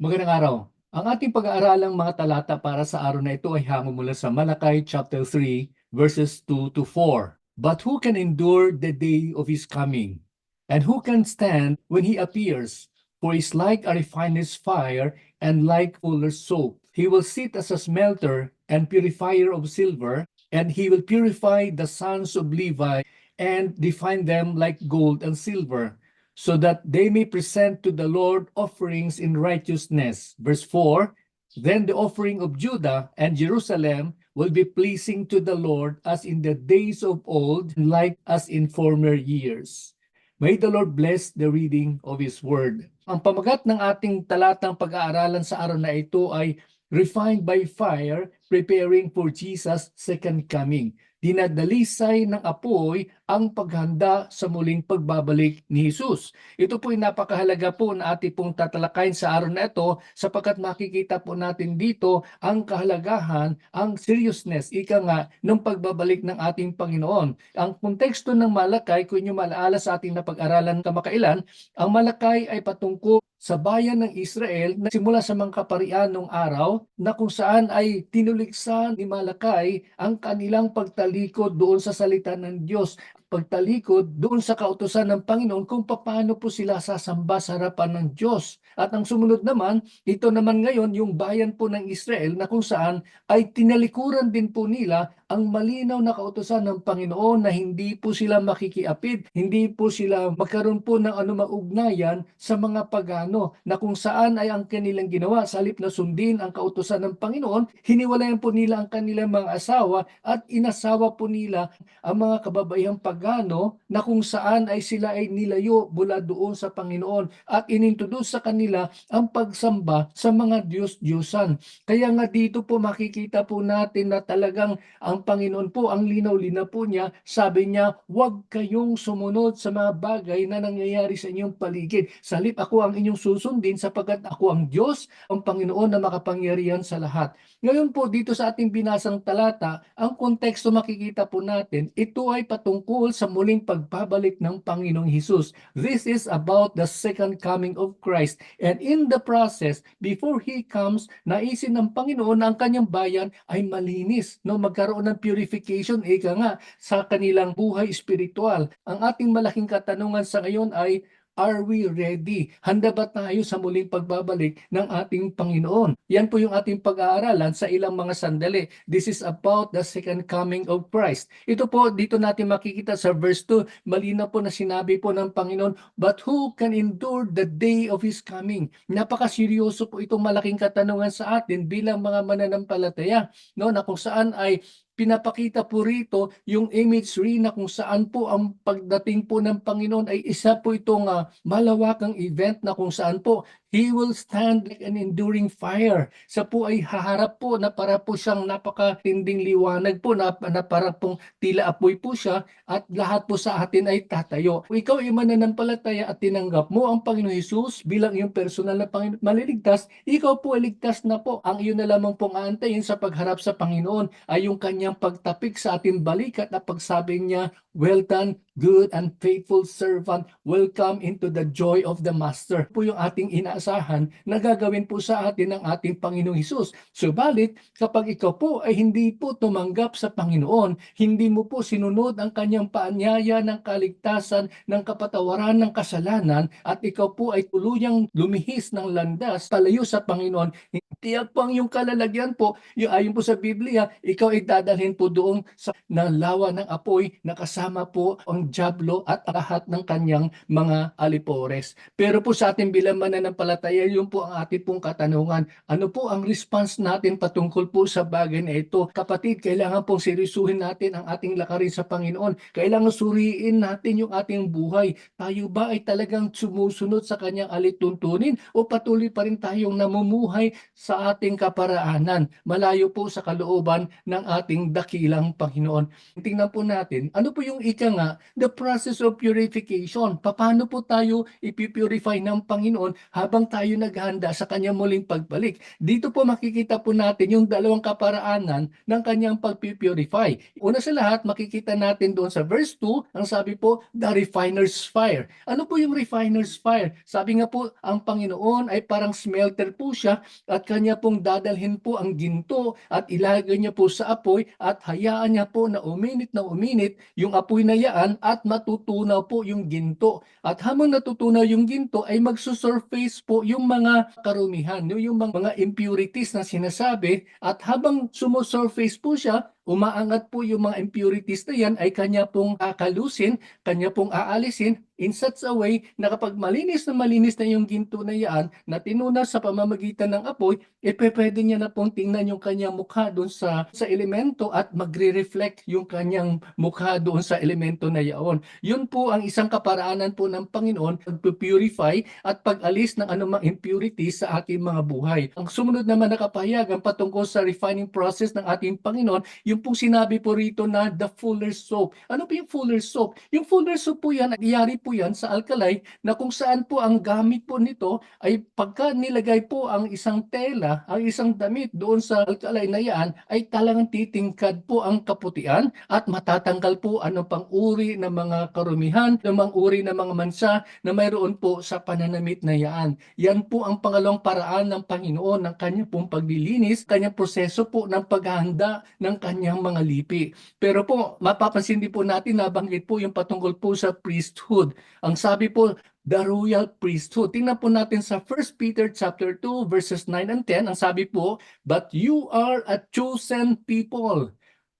Magandang araw. Ang ating pag-aaralang mga talata para sa araw na ito ay hango mula sa Malakay chapter 3 verses 2 to 4. But who can endure the day of his coming? And who can stand when he appears? For he is like a refiner's fire and like fuller's soap. He will sit as a smelter and purifier of silver, and he will purify the sons of Levi and refine them like gold and silver so that they may present to the Lord offerings in righteousness. Verse 4 Then the offering of Judah and Jerusalem will be pleasing to the Lord as in the days of old, like as in former years. May the Lord bless the reading of His Word. Ang pamagat ng ating talatang pag-aaralan sa araw na ito ay Refined by Fire, Preparing for Jesus' Second Coming dinadalisay ng apoy ang paghanda sa muling pagbabalik ni Jesus. Ito po ay napakahalaga po na ating pong tatalakayin sa araw na ito sapagkat makikita po natin dito ang kahalagahan, ang seriousness, ika nga, ng pagbabalik ng ating Panginoon. Ang konteksto ng Malakay, kung inyo malaala sa ating napag-aralan kamakailan, ang Malakay ay patungkol sa bayan ng Israel na simula sa mga kaparian nung araw na kung saan ay tinuliksan ni Malakay ang kanilang pagtalikod doon sa salita ng Diyos pagtalikod doon sa kautosan ng Panginoon kung paano po sila sasamba sa harapan ng Diyos. At ang sumunod naman, ito naman ngayon yung bayan po ng Israel na kung saan ay tinalikuran din po nila ang malinaw na kautosan ng Panginoon na hindi po sila makikiapid, hindi po sila magkaroon po ng anumang ugnayan sa mga pagano na kung saan ay ang kanilang ginawa sa halip na sundin ang kautosan ng Panginoon, hiniwalayan po nila ang kanilang mga asawa at inasawa po nila ang mga kababaihang pagano na kung saan ay sila ay nilayo mula doon sa Panginoon at inintroduce sa kanila ang pagsamba sa mga Diyos-Diyosan. Kaya nga dito po makikita po natin na talagang ang Panginoon po, ang linaw-linaw po niya, sabi niya, huwag kayong sumunod sa mga bagay na nangyayari sa inyong paligid. Sa halip ako ang inyong susundin sapagkat ako ang Diyos, ang Panginoon na makapangyarihan sa lahat. Ngayon po dito sa ating binasang talata, ang konteksto makikita po natin, ito ay patungkol sa muling pagbabalik ng Panginoong Hesus. This is about the second coming of Christ. And in the process, before He comes, naisin ng Panginoon na ang kanyang bayan ay malinis, no? magkaroon ng purification, ika nga, sa kanilang buhay spiritual. Ang ating malaking katanungan sa ngayon ay, Are we ready? Handa ba tayo sa muling pagbabalik ng ating Panginoon? Yan po yung ating pag-aaralan sa ilang mga sandali. This is about the second coming of Christ. Ito po, dito natin makikita sa verse 2, malinaw po na sinabi po ng Panginoon, But who can endure the day of His coming? Napakaseryoso po itong malaking katanungan sa atin bilang mga mananampalataya, no, na kung saan ay pinapakita po rito yung imagery na kung saan po ang pagdating po ng Panginoon ay isa po itong uh, malawakang event na kung saan po He will stand like an enduring fire. Sa po ay haharap po na para po siyang napakatinding liwanag po na, na para pong tila apoy po siya at lahat po sa atin ay tatayo. Kung ikaw ay mananampalataya at tinanggap mo ang Panginoon Jesus bilang iyong personal na Panginoon maliligtas, ikaw po ay ligtas na po. Ang iyo na lamang pong aantayin sa pagharap sa Panginoon ay yung kanyang pagtapik sa ating balikat na pagsabi niya, Well done, good and faithful servant, welcome into the joy of the Master. Po yung ating inaasahan na gagawin po sa atin ng ating Panginoong Hesus. Subalit, kapag ikaw po ay hindi po tumanggap sa Panginoon, hindi mo po sinunod ang kanyang paanyaya ng kaligtasan, ng kapatawaran ng kasalanan, at ikaw po ay tuluyang lumihis ng landas palayo sa Panginoon, tiyak po ang iyong kalalagyan po, yung ayon po sa Biblia, ikaw ay dadalhin po doon sa nalawa ng apoy na kasama po ang Diablo at lahat ng kanyang mga alipores. Pero po sa ating bilang mananampalataya, yun po ang ating pong katanungan. Ano po ang response natin patungkol po sa bagay na ito? Kapatid, kailangan pong seryosuhin natin ang ating lakarin sa Panginoon. Kailangan suriin natin yung ating buhay. Tayo ba ay talagang sumusunod sa kanyang alituntunin o patuloy pa rin tayong namumuhay sa sa ating kaparaanan, malayo po sa kalooban ng ating dakilang Panginoon. Tingnan po natin, ano po yung ika nga, the process of purification. Paano po tayo ipipurify ng Panginoon habang tayo naghahanda sa kanyang muling pagbalik? Dito po makikita po natin yung dalawang kaparaanan ng kanyang pagpipurify. Una sa lahat, makikita natin doon sa verse 2, ang sabi po, the refiner's fire. Ano po yung refiner's fire? Sabi nga po, ang Panginoon ay parang smelter po siya at kanya pong dadalhin po ang ginto at ilagay niya po sa apoy at hayaan niya po na uminit na uminit yung apoy na yaan at matutunaw po yung ginto. At habang natutunaw yung ginto ay magsusurface po yung mga karumihan, yung mga, impurities na sinasabi at habang sumusurface po siya, umaangat po yung mga impurities na yan ay kanya pong kakalusin, kanya pong aalisin in such a way na kapag malinis na malinis na yung ginto na yan na tinuna sa pamamagitan ng apoy, e pwede niya na pong tingnan yung kanyang mukha doon sa, sa elemento at magre-reflect yung kanyang mukha doon sa elemento na yaon. Yun po ang isang kaparaanan po ng Panginoon pag-purify at pag-alis ng anumang impurities sa ating mga buhay. Ang sumunod naman na kapahayagan patungkol sa refining process ng ating Panginoon, yung pong sinabi po rito na the fuller's soap. Ano po yung fuller's soap? Yung fuller's soap po yan, iyari po yan sa alkalay na kung saan po ang gamit po nito ay pagka nilagay po ang isang tela, ang isang damit doon sa alkalay na yan, ay talagang titingkad po ang kaputian at matatanggal po ano pang uri ng mga karumihan, ng mga uri ng mga mansa na mayroon po sa pananamit na yan. Yan po ang pangalawang paraan ng Panginoon ng kanyang pong paglilinis, kanyang proseso po ng paghahanda ng kanyang mga lipi. Pero po, mapapansin din po natin, nabanggit po yung patungkol po sa priesthood. Ang sabi po, the royal priesthood. Tingnan po natin sa 1 Peter chapter 2 verses 9 and 10. Ang sabi po, but you are a chosen people,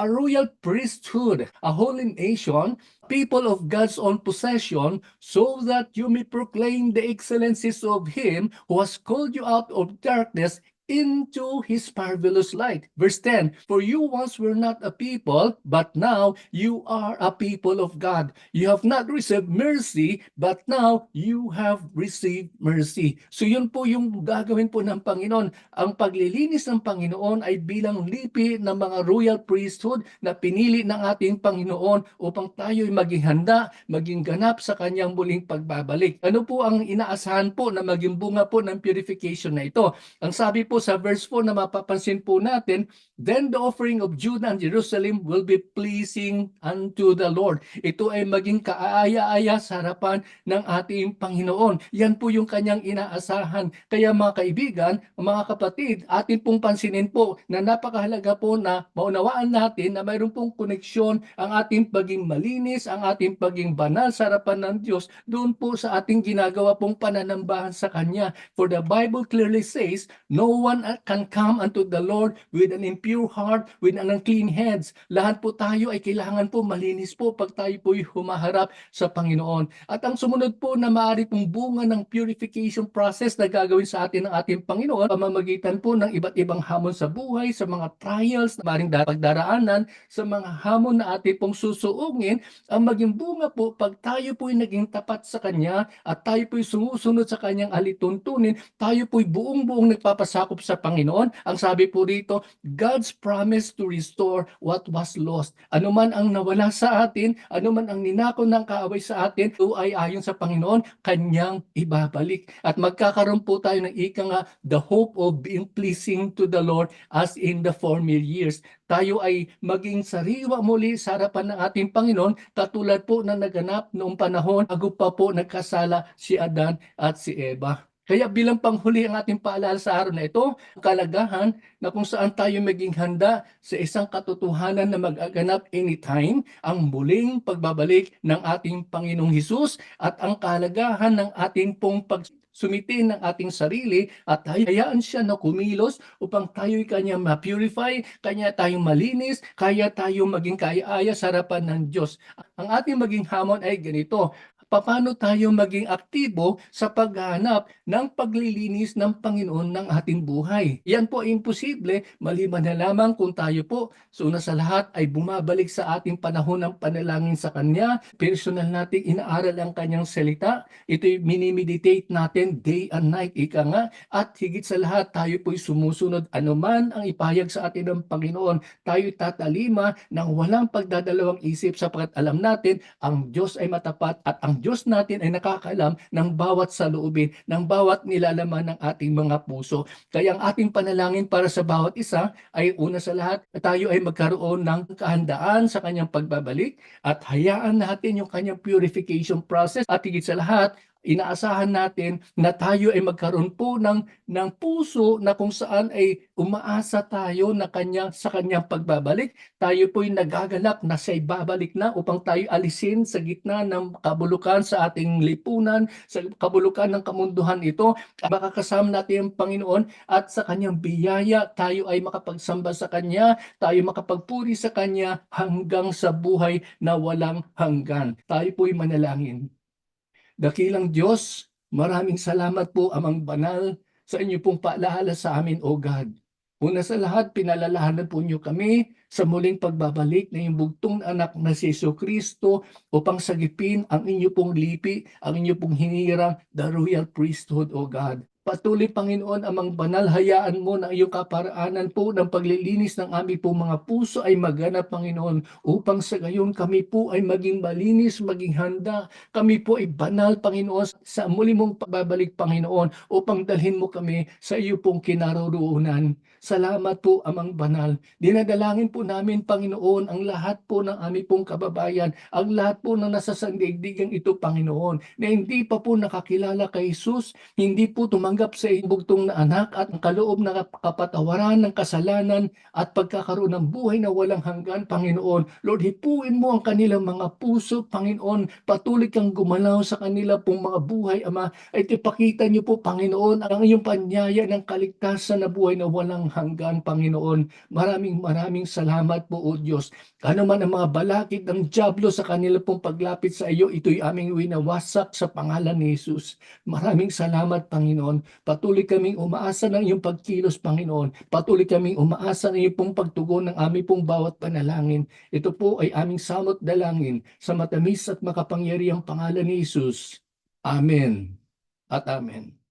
a royal priesthood, a holy nation, people of God's own possession, so that you may proclaim the excellencies of him who has called you out of darkness into his marvelous light. Verse 10, For you once were not a people, but now you are a people of God. You have not received mercy, but now you have received mercy. So yun po yung gagawin po ng Panginoon. Ang paglilinis ng Panginoon ay bilang lipi ng mga royal priesthood na pinili ng ating Panginoon upang tayo ay maging handa, maging ganap sa kanyang muling pagbabalik. Ano po ang inaasahan po na maging bunga po ng purification na ito? Ang sabi po sa verse 4 na mapapansin po natin, Then the offering of Judah and Jerusalem will be pleasing unto the Lord. Ito ay maging kaaya-aya sa harapan ng ating Panginoon. Yan po yung kanyang inaasahan. Kaya mga kaibigan, mga kapatid, atin pong pansinin po na napakahalaga po na maunawaan natin na mayroon pong koneksyon ang ating paging malinis, ang ating paging banal sa harapan ng Diyos doon po sa ating ginagawa pong pananambahan sa Kanya. For the Bible clearly says, no one can come unto the Lord with an impure heart, with an unclean hands. Lahat po tayo ay kailangan po malinis po pag tayo po'y humaharap sa Panginoon. At ang sumunod po na maaari pong bunga ng purification process na gagawin sa atin ng ating Panginoon, pamamagitan po ng iba't ibang hamon sa buhay, sa mga trials na maaaring pagdaraanan, sa mga hamon na ating pong susuungin, ang maging bunga po pag tayo po'y naging tapat sa Kanya at tayo po'y sumusunod sa Kanyang alituntunin, tayo po'y buong-buong nagpapasakop sa Panginoon. Ang sabi po rito, God's promise to restore what was lost. Ano man ang nawala sa atin, ano man ang ninako ng kaaway sa atin, ito ay ayon sa Panginoon, Kanyang ibabalik. At magkakaroon po tayo ng ika nga, the hope of being pleasing to the Lord as in the former years. Tayo ay maging sariwa muli sa harapan ng ating Panginoon, katulad po na naganap noong panahon, bago pa po nagkasala si Adan at si Eva. Kaya bilang panghuli ang ating paalala sa araw na ito, kalagahan na kung saan tayo maging handa sa isang katotohanan na mag-aganap anytime, ang muling pagbabalik ng ating Panginoong Hesus at ang kalagahan ng ating pong pag ng ating sarili at hayaan siya na kumilos upang tayo'y kanya ma-purify, kanya tayong malinis, kaya tayong maging kaaya sa harapan ng Diyos. Ang ating maging hamon ay ganito, paano tayo maging aktibo sa paghahanap ng paglilinis ng Panginoon ng ating buhay. Yan po imposible maliban na lamang kung tayo po so una sa lahat ay bumabalik sa ating panahon ng panalangin sa Kanya, personal nating inaaral ang Kanyang salita, ito'y minimeditate natin day and night, ika nga, at higit sa lahat tayo po'y sumusunod anuman ang ipahayag sa atin ng Panginoon, tayo'y tatalima ng walang pagdadalawang isip sapagkat alam natin ang Diyos ay matapat at ang Diyos natin ay nakakaalam ng bawat saloobin, ng bawat nilalaman ng ating mga puso. Kaya ang ating panalangin para sa bawat isa ay una sa lahat, tayo ay magkaroon ng kahandaan sa kanyang pagbabalik at hayaan natin yung kanyang purification process at higit sa lahat, inaasahan natin na tayo ay magkaroon po ng, ng puso na kung saan ay umaasa tayo na kanya, sa kanyang pagbabalik. Tayo po'y nagagalak na siya'y babalik na upang tayo alisin sa gitna ng kabulukan sa ating lipunan, sa kabulukan ng kamunduhan ito. Makakasama natin ang Panginoon at sa kanyang biyaya tayo ay makapagsamba sa kanya, tayo makapagpuri sa kanya hanggang sa buhay na walang hanggan. Tayo po'y manalangin. Dakilang Diyos, maraming salamat po amang banal sa inyo pong paalala sa amin, O God. Una sa lahat, pinalalahanan po niyo kami sa muling pagbabalik na yung bugtong anak na si Yesu Kristo upang sagipin ang inyo pong lipi, ang inyo pong hinirang, the royal priesthood, O God. Patuloy, Panginoon, amang banal, hayaan mo na iyong kaparaanan po ng paglilinis ng aming po mga puso ay maganap, Panginoon, upang sa gayon kami po ay maging malinis, maging handa. Kami po ay banal, Panginoon, sa muli mong pagbabalik, Panginoon, upang dalhin mo kami sa iyo pong kinaroroonan. Salamat po, amang banal. Dinadalangin po namin, Panginoon, ang lahat po ng aming pong kababayan, ang lahat po ng nasa sandaigdigang ito, Panginoon, na hindi pa po nakakilala kay Jesus, hindi po tumanggap sa iyong na anak at ang kaloob na kapatawaran ng kasalanan at pagkakaroon ng buhay na walang hanggan, Panginoon. Lord, hipuin mo ang kanilang mga puso, Panginoon. Patuloy kang gumalaw sa kanila pong mga buhay, Ama. Ay tipakita niyo po, Panginoon, ang iyong panyaya ng kaligtasan na buhay na walang hanggan, Panginoon. Maraming maraming salamat po, O Diyos. Ano man ang mga balakid ng Diablo sa kanila pong paglapit sa iyo, ito'y aming winawasak sa pangalan ni Jesus. Maraming salamat, Panginoon. Patuloy kaming umaasa ng iyong pagkilos, Panginoon. Patuloy kaming umaasa ng iyong pagtugon ng aming pong bawat panalangin. Ito po ay aming samot dalangin sa matamis at makapangyarihang pangalan ni Jesus. Amen at Amen.